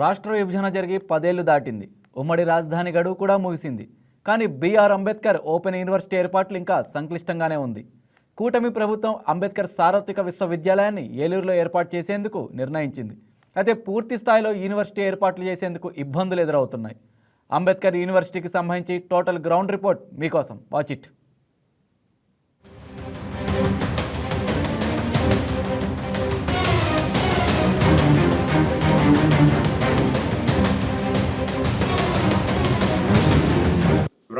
రాష్ట్ర విభజన జరిగి పదేళ్ళు దాటింది. ఉమ్మడి రాజధాని గడువు కూడా ముగిసింది. కానీ బీఆర్ అంబేద్కర్ ఓపెన్ యూనివర్సిటీ ఏర్పాట్లు ఇంకా సంక్లిష్టంగానే ఉంది. కూటమి ప్రభుత్వం అంబేద్కర్ సార్వత్రిక విశ్వవిద్యాలయాన్ని ఏలూరులో ఏర్పాటు చేసేందుకు నిర్ణయించింది. అయితే పూర్తి స్థాయిలో యూనివర్సిటీ ఏర్పాట్లు చేసేందుకు ఇబ్బందులు ఎదురవుతున్నాయి. అంబేద్కర్ యూనివర్సిటీకి సంబంధించి టోటల్ గ్రౌండ్ రిపోర్ట్ మీకోసం. Watch it.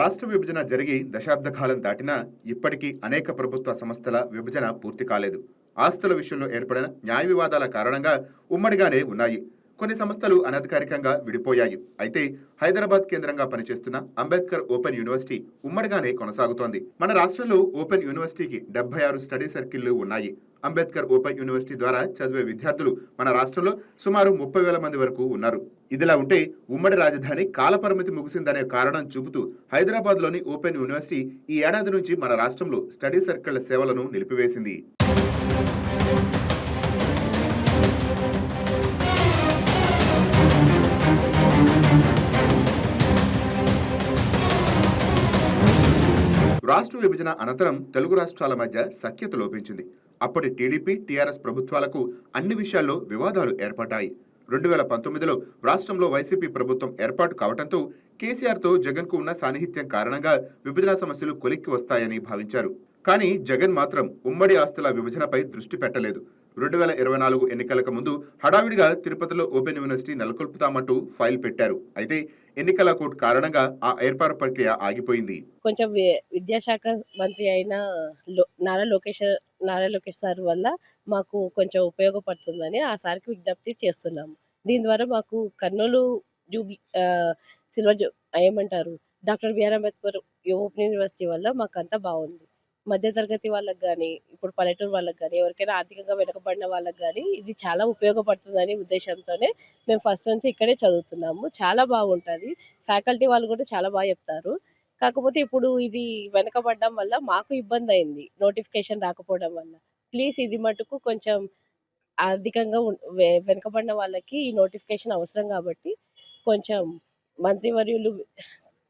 రాష్ట్ర విభజన జరిగి దశాబ్ద కాలం దాటినా ఇప్పటికీ అనేక ప్రభుత్వ సంస్థల విభజన పూర్తి కాలేదు. ఆస్తుల విషయంలో ఏర్పడిన న్యాయ వివాదాల కారణంగా ఉమ్మడిగానే ఉన్నాయి. కొన్ని సంస్థలు అనధికారికంగా విడిపోయాయి. అయితే హైదరాబాద్ కేంద్రంగా పనిచేస్తున్న అంబేద్కర్ ఓపెన్ యూనివర్సిటీ ఉమ్మడిగానే కొనసాగుతోంది. మన రాష్ట్రంలో ఓపెన్ యూనివర్సిటీకి డెబ్బై ఆరు స్టడీ సర్కిళ్ళు ఉన్నాయి. అంబేద్కర్ ఓపెన్ యూనివర్సిటీ ద్వారా చదివే విద్యార్థులు మన రాష్ట్రంలో సుమారు ముప్పై వేల మంది వరకు ఉన్నారు. ఇదిలా ఉంటే ఉమ్మడి రాజధాని కాలపరిమితి ముగిసిందనే కారణం చూపుతూ హైదరాబాద్లోని ఓపెన్ యూనివర్సిటీ ఈ ఏడాది నుంచి మన రాష్ట్రంలో స్టడీ సర్కిళ్ళ సేవలను నిలిపివేసింది. రాష్ట్ర విభజన అనంతరం తెలుగు రాష్ట్రాల మధ్య సఖ్యత లోపించింది. అప్పటి టీడీపీ టీఆర్ఎస్ ప్రభుత్వాలకు అన్ని విషయాల్లో వివాదాలు ఏర్పడ్డాయి. రెండు వేల పంతొమ్మిదిలో రాష్ట్రంలో వైసీపీ ప్రభుత్వం ఏర్పాటు కావడంతో కేసీఆర్తో జగన్కు ఉన్న సాన్నిహిత్యం కారణంగా విభజన సమస్యలు కొలిక్కి వస్తాయని భావించారు. కానీ జగన్ మాత్రం ఉమ్మడి ఆస్తుల విభజనపై దృష్టి పెట్టలేదు. రెండు వేల ఇరవై నాలుగు ఎన్నికలకు ముందు హడావిడిగా తిరుపతిలో ఓపెన్ యూనివర్సిటీ నెలకొల్పుతామంటూ ఫైల్ పెట్టారు. అయితే ఎన్నికల కోడ్ కారణంగా ఆ ఏర్పాటు ప్రక్రియ ఆగిపోయింది. కొంచెం విద్యాశాఖ మంత్రి అయిన నారా లోకేష్ నారా లోకేష్ సార్ వల్ల మాకు కొంచెం ఉపయోగపడుతుందని ఆ సార్కి విజ్ఞప్తి చేస్తున్నాము దీని ద్వారా మాకు కర్నూలు జూబ్లీ సిల్వర్ జూ ఏమంటారు? Doctor BR Ambedkar open university వల్ల మాకు అంతా బాగుంది. మధ్యతరగతి వాళ్ళకి కానీ ఇప్పుడు పల్లెటూరు వాళ్ళకి కానీ ఎవరికైనా ఆర్థికంగా వెనుకబడిన వాళ్ళకి కానీ ఇది చాలా ఉపయోగపడుతుందని ఉద్దేశంతోనే మేము ఫస్ట్ నుంచి ఇక్కడే చదువుతున్నాము. చాలా బాగుంటుంది. ఫ్యాకల్టీ వాళ్ళు కూడా చాలా బాగా చెప్తారు. కాకపోతే ఇప్పుడు ఇది వెనకబడడం వల్ల మాకు ఇబ్బంది అయింది నోటిఫికేషన్ రాకపోవడం వల్ల. ప్లీజ్ ఇది మటుకు కొంచెం ఆర్థికంగా వెనకబడిన వాళ్ళకి ఈ నోటిఫికేషన్ అవసరం కాబట్టి కొంచెం మంత్రివర్యులు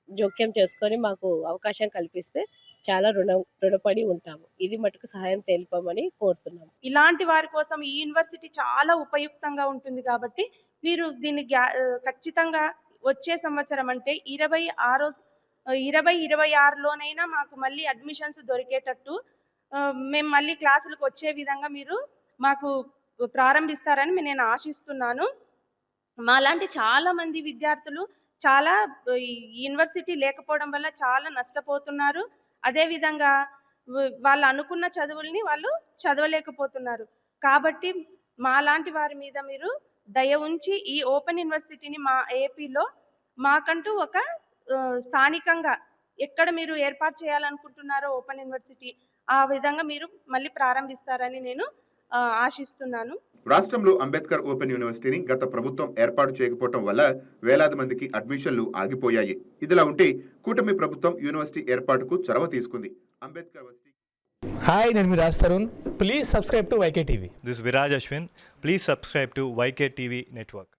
జోక్యం చేసుకొని మాకు అవకాశం కల్పిస్తే చాలా రుణ రుణపడి ఉంటాము. ఇది మటుకు సహాయం తెలుపమని కోరుతున్నాము. ఇలాంటి వారి కోసం ఈ యూనివర్సిటీ చాలా ఉపయుక్తంగా ఉంటుంది కాబట్టి మీరు దీన్ని గ్యా ఖచ్చితంగా వచ్చే సంవత్సరం అంటే ఇరవై ఆరో ఇరవై ఇరవై ఆరులోనైనా మాకు మళ్ళీ అడ్మిషన్స్ దొరికేటట్టు మేము మళ్ళీ క్లాసులకు వచ్చే విధంగా మీరు మాకు ప్రారంభిస్తారని నేను ఆశిస్తున్నాను. మాలాంటి చాలా మంది విద్యార్థులు చాలా ఈ యూనివర్సిటీ లేకపోవడం వల్ల చాలా నష్టపోతున్నారు. అదేవిధంగా వాళ్ళు అనుకున్న చదువుల్ని వాళ్ళు చదవలేకపోతున్నారు. కాబట్టి మాలాంటి వారి మీద మీరు దయ ఉంచి ఈ ఓపెన్ యూనివర్సిటీని మా ఏపీలో మాకంటూ ఒక స్థానికంగా ఎక్కడ మీరు ఏర్పాటు చేయాలనుకుంటున్నారో ఓపెన్ యూనివర్సిటీ ఆ విధంగా మీరు మళ్ళీ ప్రారంభిస్తారని నేను ఆశిస్తున్నాను. రాష్ట్రంలో అంబేద్కర్ ఓపెన్ యూనివర్సిటీని గత ప్రభుత్వం ఏర్పాటు చేయకపోవటం వల్ల వేలాది మందికి అడ్మిషన్లు ఆగిపోయాయి. ఇదిలా ఉంటే కూటమి ప్రభుత్వం యూనివర్సిటీ ఏర్పాటుకు చొరవ తీసుకుంది. అంబేద్కర్ హాయ్ నేను మీ Raj Tarun. Please subscribe to YK TV is Viraj Ashwin. Please subscribe to YK TV Network.